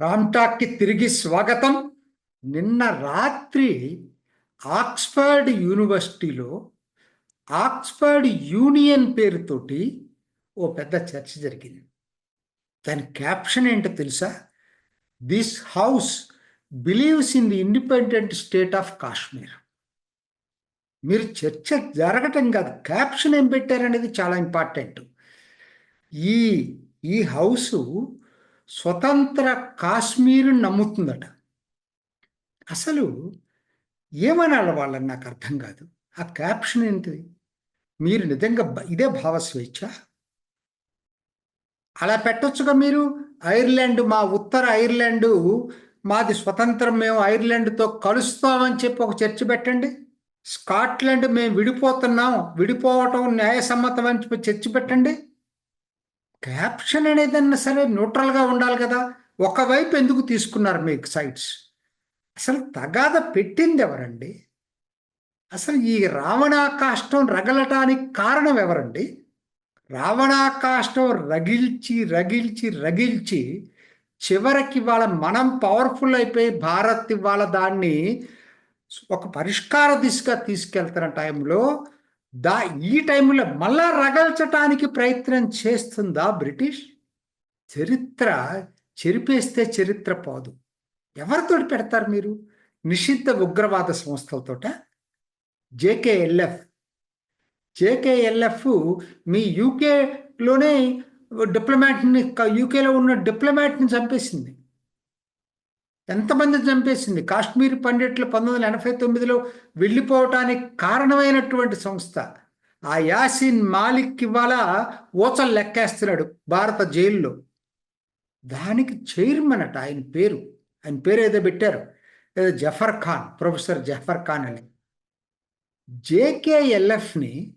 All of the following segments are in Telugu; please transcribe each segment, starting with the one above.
రామ్టాక్కి తిరిగి స్వాగతం. నిన్న రాత్రి ఆక్స్ఫర్డ్ యూనివర్సిటీలో ఆక్స్ఫర్డ్ యూనియన్ పేరుతోటి ఓ పెద్ద చర్చ జరిగింది. దాని క్యాప్షన్ ఏంటో తెలుసా? This house believes in the independent state of Kashmir. మీరు చర్చ జరగటం కాదు క్యాప్షన్ ఏం పెట్టారనేది చాలా ఇంపార్టెంట్. ఈ ఈ హౌసు స్వతంత్ర కాశ్మీరు నమ్ముతుందట. అసలు ఏమనాలి వాళ్ళని నాకు అర్థం కాదు. ఆ క్యాప్షన్ ఏంటిది? మీరు నిజంగా ఇదే భావస్వేచ్ఛ అలా పెట్టొచ్చుగా మీరు? ఐర్లాండ్ మా ఉత్తర ఐర్లాండు మాది స్వతంత్రం మేము ఐర్లాండ్తో కలుస్తామని చెప్పి ఒక చర్చ పెట్టండి. స్కాట్లాండ్ మేము విడిపోతున్నాం విడిపోవటం న్యాయసమ్మతం అని చెప్పి చర్చ పెట్టండి. క్యాప్షన్ అనేదన్నా సరే న్యూట్రల్గా ఉండాలి కదా. ఒకవైపు ఎందుకు తీసుకున్నారు మీకు సైట్స్? అసలు తగాద పెట్టింది ఎవరండి? అసలు ఈ రావణాకాష్టం రగలటానికి కారణం ఎవరండి? రావణాకాష్టం రగిల్చి రగిల్చి రగిల్చి చివరికి వాళ్ళ మనం పవర్ఫుల్ అయిపోయి భారత్ ఇవాళ దాన్ని ఒక పరిష్కార దిశగా తీసుకెళ్తున్న టైంలో దా ఈ టైంలో మళ్ళా రగల్చటానికి ప్రయత్నం చేస్తుందా బ్రిటిష్? చరిత్ర చెరిపేస్తే చరిత్ర పోదు. ఎవరితో పెడతారు మీరు? నిషిద్ధ ఉగ్రవాద సంస్థలతోట? జేకేఎల్ఎఫ్. జేకేఎల్ఎఫ్ మీ యూకేలోనే డిప్లొమాట్ని యూకేలో ఉన్న డిప్లొమాట్ని చంపేసింది. ఎంతమంది చంపేసింది? కాశ్మీర్ పండిట్లు పంతొమ్మిది వందల ఎనభై తొమ్మిదిలో వెళ్ళిపోవటానికి కారణమైనటువంటి సంస్థ. ఆ యాసిన్ మాలిక్ ఇవాళ ఓచలు లెక్కేస్తున్నాడు భారత జైల్లో. దానికి చైర్మన్ అట ఆయన పేరు. ఆయన పేరు ఏదో పెట్టారు. ఏదో జఫర్ ఖాన్ ప్రొఫెసర్ జఫర్ ఖాన్ అని. జేకేఎల్ఎఫ్ని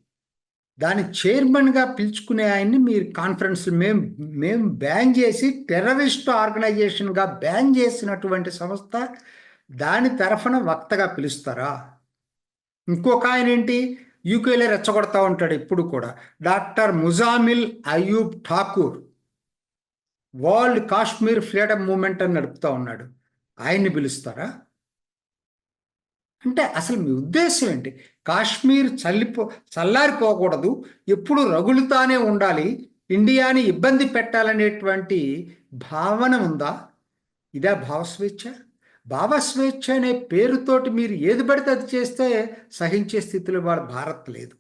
దాని చైర్మన్గా పిలుచుకునే ఆయన్ని మీరు కాన్ఫరెన్స్ మేము మేము బ్యాన్ చేసి టెర్రరిస్ట్ ఆర్గనైజేషన్గా బ్యాన్ చేసినటువంటి సంస్థ దాని తరఫున వక్తగా పిలుస్తారా? ఇంకొక ఆయన ఏంటి? యూకేలో రెచ్చగొడతా ఉంటాడు ఇప్పుడు కూడా. Doctor Muzamil Ayub Thakur. World Kashmir freedom movement అని నడుపుతా ఉన్నాడు. ఆయన్ని పిలుస్తారా? అంటే అసలు మీ ఉద్దేశం ఏంటి? కాశ్మీర్ చల్లిపో చల్లారిపోకూడదు. ఎప్పుడు రగులుతానే ఉండాలి. ఇండియాని ఇబ్బంది పెట్టాలనేటువంటి భావన ఉందా? ఇదే భావస్వేచ్ఛ భావస్వేచ్ఛ అనే పేరుతోటి మీరు ఏది పడితే అది చేస్తే సహించే స్థితిలో వాళ్ళ భారత్ లేదు.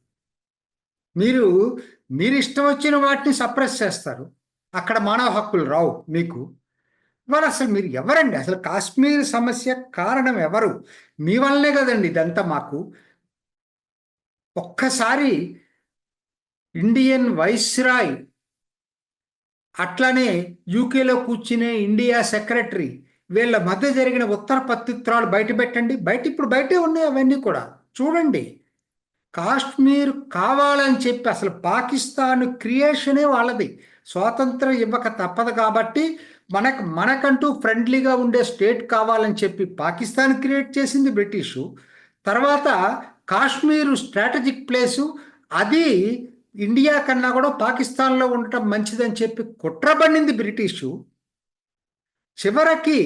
మీరు మీరు ఇష్టం వచ్చిన వాటిని సప్రెస్ చేస్తారు. అక్కడ మానవ హక్కులు రావు మీకు. మరి అసలు మీరు ఎవరండి? అసలు కాశ్మీర్ సమస్య కారణం ఎవరు? మీ వల్లనే కదండి ఇదంతా మాకు. ఒక్కసారి ఇండియన్ వైస్రాయ్ అట్లానే యూకేలో కూర్చునే ఇండియా సెక్రటరీ వీళ్ళ మధ్య జరిగిన ఉత్తర పత్రిత్రాలు బయట పెట్టండి. బయట ఇప్పుడు బయటే ఉన్నాయి అవన్నీ కూడా. చూడండి. కాశ్మీర్ కావాలని చెప్పి అసలు పాకిస్తాన్ క్రియేషనే వాళ్ళది. స్వాతంత్రం ఇవ్వక తప్పదు కాబట్టి మనకు మనకంటూ ఫ్రెండ్లీగా ఉండే స్టేట్ కావాలని చెప్పి పాకిస్తాన్ క్రియేట్ చేసింది బ్రిటిషు. తర్వాత కాశ్మీరు స్ట్రాటజిక్ ప్లేసు అది ఇండియా కన్నా కూడా పాకిస్తాన్లో ఉండటం మంచిదని చెప్పి కుట్రబడింది బ్రిటిషు. చివరికి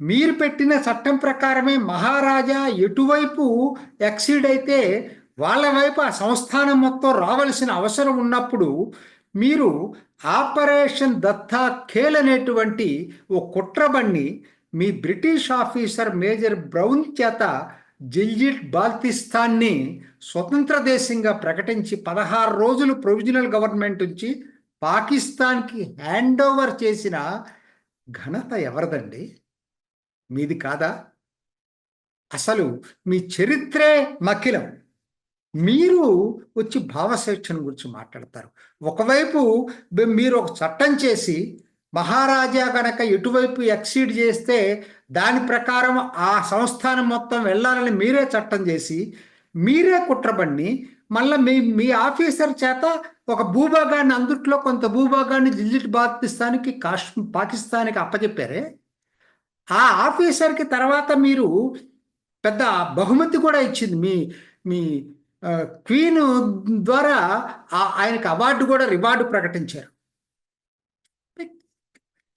మీరు పెట్టిన చట్టం ప్రకారమే మహారాజా ఎటువైపు ఎక్సీడ్ అయితే వాళ్ళ వైపు ఆ సంస్థానం మొత్తం రావాల్సిన అవసరం ఉన్నప్పుడు మీరు ఆపరేషన్ దత్తా ఖేల్ అనేటువంటి ఓ కుట్రబండి మీ బ్రిటిష్ ఆఫీసర్ మేజర్ బ్రౌన్ చేత జిల్జిట్ బాల్తిస్తాన్ని స్వతంత్ర దేశంగా ప్రకటించి పదహారు రోజులు ప్రొవిజనల్ గవర్నమెంట్ నుంచి పాకిస్తాన్కి హ్యాండ్ ఓవర్ చేసిన ఘనత ఎవరిదండి? మీది కాదా? అసలు మీ చరిత్రే మకిలం. మీరు వచ్చి భావస్వేచ్ఛను గురించి మాట్లాడతారు. ఒకవైపు మీరు ఒక చట్టం చేసి మహారాజా కనుక ఎటువైపు ఎక్సీడ్ చేస్తే దాని ప్రకారం ఆ సంస్థానం మొత్తం వెళ్ళాలని మీరే చట్టం చేసి మీరే కుట్రబండి మళ్ళీ మీ మీ ఆఫీసర్ చేత ఒక భూభాగాన్ని అందుట్లో కొంత భూభాగాన్ని జిల్జిట్ పాకిస్తాన్కి కాశ్మీర్ పాకిస్తాన్కి అప్పచెప్పారే ఆ ఆఫీసర్కి తర్వాత మీరు పెద్ద బహుమతి కూడా ఇచ్చింది మీ మీ క్వీన్ ద్వారా ఆ- ఆయనకి అవార్డు కూడా రివార్డు ప్రకటించారు.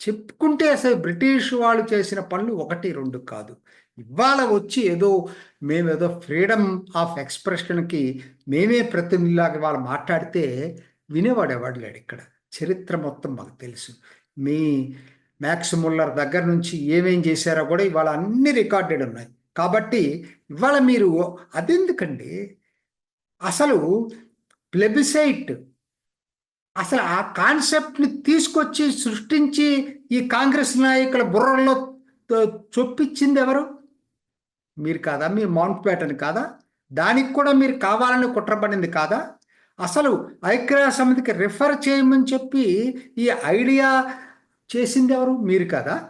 చెప్పుకుంటే అసలు బ్రిటిష్ వాళ్ళు చేసిన పనులు ఒకటి రెండు కాదు. ఇవాళ వచ్చి ఏదో మేమేదో ఫ్రీడమ్ ఆఫ్ ఎక్స్ప్రెషన్కి మేమే ప్రతినిధిలాగా వాళ్ళు మాట్లాడితే వినేవాడు ఎవడు లేడు ఇక్కడ. చరిత్ర మొత్తం మాకు తెలుసు. మీ మ్యాక్స్ ముల్లర్ దగ్గర నుంచి ఏమేం చేశారో కూడా ఇవాళ అన్ని రికార్డెడ్ ఉన్నాయి. కాబట్టి ఇవాళ మీరు అదెందుకండి? అసలు ప్లెబిసైట్ అసలు ఆ కాన్సెప్ట్ని తీసుకొచ్చి సృష్టించి ఈ కాంగ్రెస్ నాయకుల బుర్రల్లో చొప్పించింది ఎవరు? మీరు కాదా? మీ మౌంట్ ప్యాటర్న్ కాదా? దానికి కూడా మీరు కావాలని కుట్రపడింది కాదా? అసలు ఐక్యరాజ్య సమితికి రిఫర్ చేయమని చెప్పి ఈ ఐడియా చేసింది ఎవరు? మీరు కదా?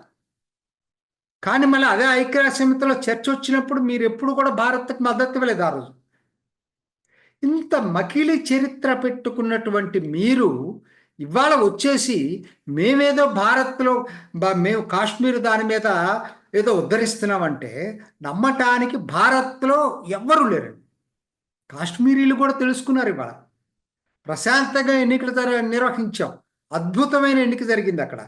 కానీ మళ్ళీ అదే ఐక్యరాజ్య సమితిలో చర్చ వచ్చినప్పుడు మీరు ఎప్పుడు కూడా భారత్కి మద్దతు ఇవ్వలేదు ఆ రోజు. ఇంత మకిలి చరిత్ర పెట్టుకున్నటువంటి మీరు ఇవాళ వచ్చేసి మేమేదో భారత్లో మేము కాశ్మీర్ దాని మీద ఏదో ఉద్ధరిస్తున్నామంటే నమ్మటానికి భారత్లో ఎవ్వరూ లేరు. కాశ్మీరీలు కూడా తెలుసుకున్నారు ఇవాళ. ప్రశాంతంగా ఎన్నికలు జర- నిర్వహించాం. అద్భుతమైన ఎన్నిక జరిగింది అక్కడ.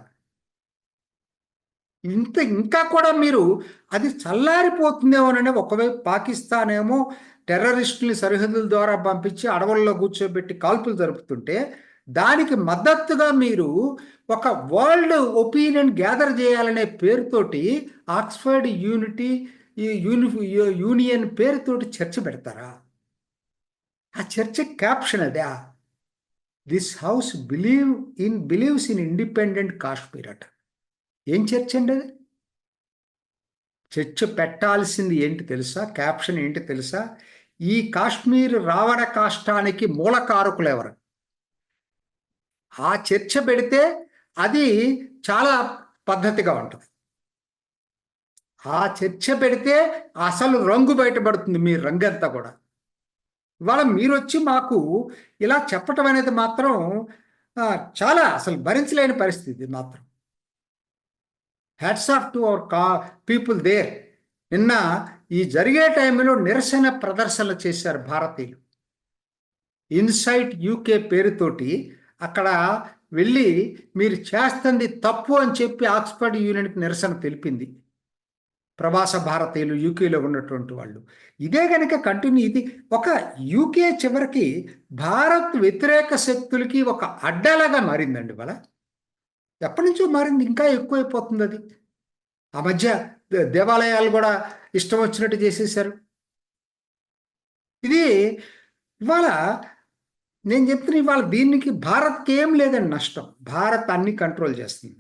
ఇంత ఇంకా కూడా మీరు అది చల్లారిపోతుందేమోనని ఒకవైపు పాకిస్తాన్ ఏమో టెర్రరిస్టుల్ని సరిహద్దుల ద్వారా పంపించి అడవుల్లో కూర్చోబెట్టి కాల్పులు జరుపుతుంటే దానికి మద్దతుగా మీరు ఒక వరల్డ్ ఒపీనియన్ గ్యాదర్ చేయాలనే పేరుతోటి ఆక్స్ఫర్డ్ యూనిటీ ఈ యూని యూనియన్ పేరుతోటి చర్చ పెడతారా? ఆ చర్చ క్యాప్షన్ అదే. This house believe in believes in independent Kashmir అట. ఏం చర్చ అండి అది? చర్చ పెట్టాల్సింది ఏంటి తెలుసా? క్యాప్షన్ ఏంటి తెలుసా? ఈ కాశ్మీర్ రావణ కాష్టానికి మూలకారకులు ఎవరు ఆ చర్చ పెడితే అది చాలా పద్ధతిగా ఉంటుంది. ఆ చర్చ పెడితే అసలు రంగు బయటపడుతుంది మీ రంగంతా కూడా. ఇవాళ మీరు వచ్చి మాకు ఇలా చెప్పటం అనేది మాత్రం చాలా అసలు భరించలేని పరిస్థితి మాత్రం. హ్యాట్స్ ఆఫ్ టు అవర్ కా పీపుల్ దేర్ నిన్న ఈ జరిగే టైంలో నిరసన ప్రదర్శనలు చేశారు భారతీయులు. ఇన్సైట్ యూకే పేరుతోటి అక్కడ వెళ్ళి మీరు చేస్తుంది తప్పు అని చెప్పి ఆక్స్ఫర్డ్ యూనియన్కి నిరసన తెలిపింది. ప్రవాస భారతీయులు యూకేలో ఉన్నటువంటి వాళ్ళు. ఇదే కనుక కంటిన్యూ ఇది. ఒక యూకే చివరికి భారత్ వ్యతిరేక శక్తులకి ఒక అడ్డలాగా మారిందండి వాళ్ళ ఎప్పటి నుంచో మారింది ఇంకా ఎక్కువైపోతుంది అది. ఆ మధ్య దేవాలయాలు కూడా ఇష్టం వచ్చినట్టు చేసేసారు ఇది ఇవాళ నేను చెప్తున్నా ఇవాళ దీనికి భారత్కి ఏం లేదండి నష్టం. భారత్ అన్ని కంట్రోల్ చేస్తుంది.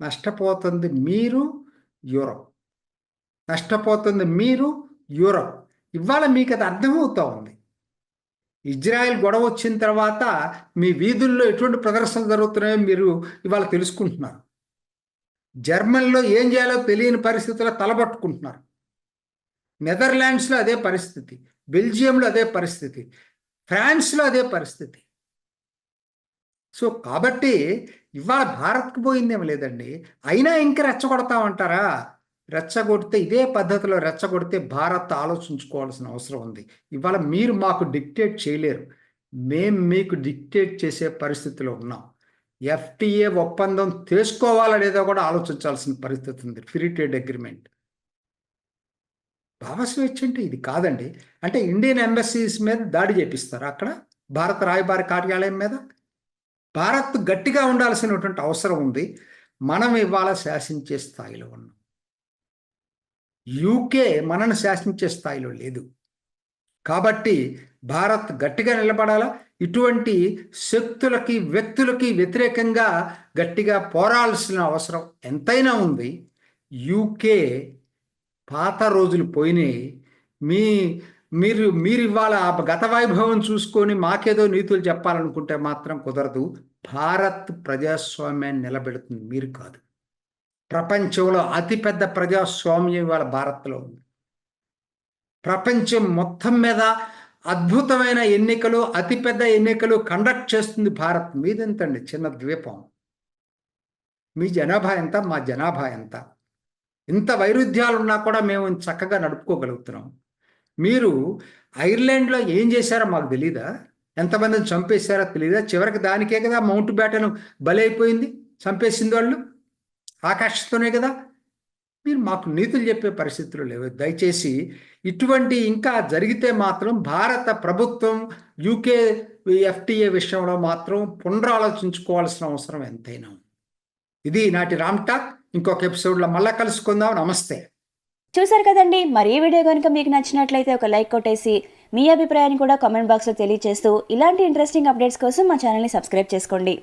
నష్టపోతుంది మీరు యూరప్. నష్టపోతుంది మీరు యూరప్. ఇవాళ మీకు అది అర్థమవుతూ ఉంది. ఇజ్రాయెల్ గొడవ వచ్చిన తర్వాత మీ వీధుల్లో ఎటువంటి ప్రదర్శనలు జరుగుతున్నాయో మీరు ఇవాళ తెలుసుకుంటున్నారు. జర్మన్లో ఏం చేయాలో తెలియని పరిస్థితుల్లో తలబట్టుకుంటున్నారు. నెదర్లాండ్స్లో అదే పరిస్థితి బెల్జియంలో అదే పరిస్థితి ఫ్రాన్స్లో అదే పరిస్థితి. సో కాబట్టి ఇవాళ భారత్కు పోయిందేం లేదండి. అయినా ఇంకా రెచ్చగొడతామంటారా? రెచ్చగొడితే ఇదే పద్ధతిలో రెచ్చగొడితే భారత్ ఆలోచించుకోవాల్సిన అవసరం ఉంది. ఇవాళ మీరు మాకు డిక్టేట్ చేయలేరు. మేం మీకు డిక్టేట్ చేసే పరిస్థితిలో ఉన్నాం. ఎఫ్టిఏ ఒప్పందం తీసుకోవాలనేదో కూడా ఆలోచించాల్సిన పరిస్థితి ఉంది. Free trade agreement. భావస్వేచ్ఛ అంటే ఇది కాదండి. అంటే ఇండియన్ ఎంబసీస్ మీద దాడి చేపిస్తారు అక్కడ? భారత రాయబారి కార్యాలయం మీద? భారత్ గట్టిగా ఉండాల్సినటువంటి అవసరం ఉంది. మనం ఇవాళ శాసించే స్థాయిలో ఉన్నాం. యూకే మనను శాసించే స్థాయిలో లేదు. కాబట్టి భారత్ గట్టిగా నిలబడాలా? ఇటువంటి శక్తులకి వ్యక్తులకి వ్యతిరేకంగా గట్టిగా పోరాల్సిన అవసరం ఎంతైనా ఉంది. యూకే పాత రోజులు పోయినాయి. మీ మీరు మీరు ఇవాళ ఆ గత వైభవం చూసుకొని మాకేదో నీతులు చెప్పాలనుకుంటే మాత్రం కుదరదు. భారత్ ప్రజాస్వామ్యాన్ని నిలబెడుతుంది. మీరు కాదు. ప్రపంచంలో అతిపెద్ద ప్రజాస్వామ్యం ఇవాళ భారత్లో ఉంది. ప్రపంచం మొత్తం మీద అద్భుతమైన ఎన్నికలు అతిపెద్ద ఎన్నికలు కండక్ట్ చేస్తుంది భారత్. మీదెంతండి చిన్న ద్వీపం? మీ జనాభా ఎంత? మా జనాభా ఎంత? ఇంత వైరుధ్యాలు ఉన్నా కూడా మేము చక్కగా నడుపుకోగలుగుతున్నాం. మీరు ఐర్లాండ్లో ఏం చేశారో మాకు తెలీదా? ఎంతమందిని చంపేశారో తెలీదా? చివరికి దానికే కదా మౌంట్ బ్యాటన్ బలైపోయింది చంపేసింది వాళ్ళు. ఆకాశతోనే కదా. మీరు మాకు నీతులు చెప్పే పరిస్థితులు లేవు. దయచేసి ఇటువంటి ఇంకా జరిగితే మాత్రం భారత ప్రభుత్వం యూకే ఎఫ్టీఏ విషయంలో మాత్రం పునరాలోచించుకోవాల్సిన అవసరం ఎంతైనా ఇది నాటి రామ్ టాక్. ఇంకొక ఎపిసోడ్లో మళ్ళీ కలుసుకుందాం. నమస్తే. చూసారు కదండి. మరి ఈ వీడియో కనుక మీకు నచ్చినట్లయితే ఒక లైక్ కొట్టేసి మీ అభిప్రాయాన్ని కూడా కామెంట్ బాక్స్లో తెలియజేస్తూ ఇలాంటి ఇంట్రెస్టింగ్ అప్డేట్స్ కోసం మా ఛానల్ని సబ్స్క్రైబ్ చేసుకోండి.